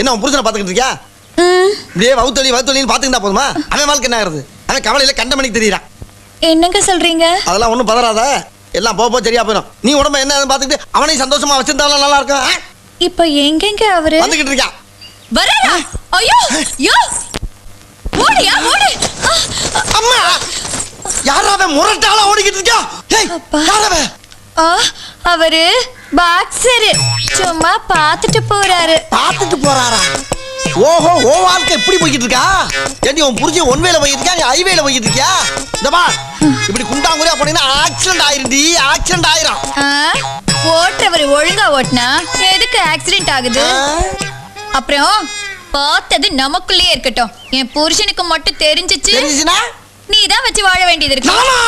என்ன உன் புருஷனை பாத்துக்கிட்டு இருக்கியா? இப்படியே வவுத்தொலி வவுத்தொலின்னு பாத்துக்கிட்டா போதுமா? அவன் வாழ்க்கை என்ன ஆகுறது? அவன் கவலையில கண்ட மணிக்கு தெரியறான். என்னங்க சொல்றீங்க? அதெல்லாம் ஒண்ணும் பதறாத. எல்லாம் போக போக சரியா போயிடும். நீ உடம்ப என்ன பாத்துக்கிட்டு அவனையும் சந்தோஷமா வச்சிருந்தாலும் நல்லா இருக்கும்? இப்ப எங்கெங்க அவரு? வந்துகிட்டு இருக்கான் வரா ஐயோ யோ ஓடியா ஓடு. அம்மா! யாரா அவன் முரட்டால ஓடிக்கிட்டு இருக்கா ஏய் அப்பா. யார் அவன்? ஆ, அவரு? பாக்ஸரு. சும்மா பாத்துட்டு போறாரு. பார்த்துட்டு போறாரா? ஓஹோ ஓ வாழ்க்கை எப்படி போய்கிட்டு இருக்கா ஏண்டி உன் புரிஞ்சு ஒன் வேல போய்கிட்டு இருக்கா நீ ஹைவேல போய்கிட்டு இருக்கியா இந்த பா இப்படி குண்டாங்குறியா போனீங்கன்னா ஆக்சிடென்ட் ஆயிருண்டி ஆக்சிடென்ட் ஆயிரும். ஆ, ஓட்டுறவர் ஒழுங்கா ஓட்டுனா எதுக்கு ஆக்சிடென்ட் ஆகுது? அப்புறம் பார்த்தது நமக்குள்ளே இருக்கட்டும். என் புருஷனுக்கு மட்டும் தெரிஞ்சிச்சு. தெரிஞ்சுச்சுன்னா? நீ தான் வச்சு வாழ வேண்டியது இருக்கு. நானா?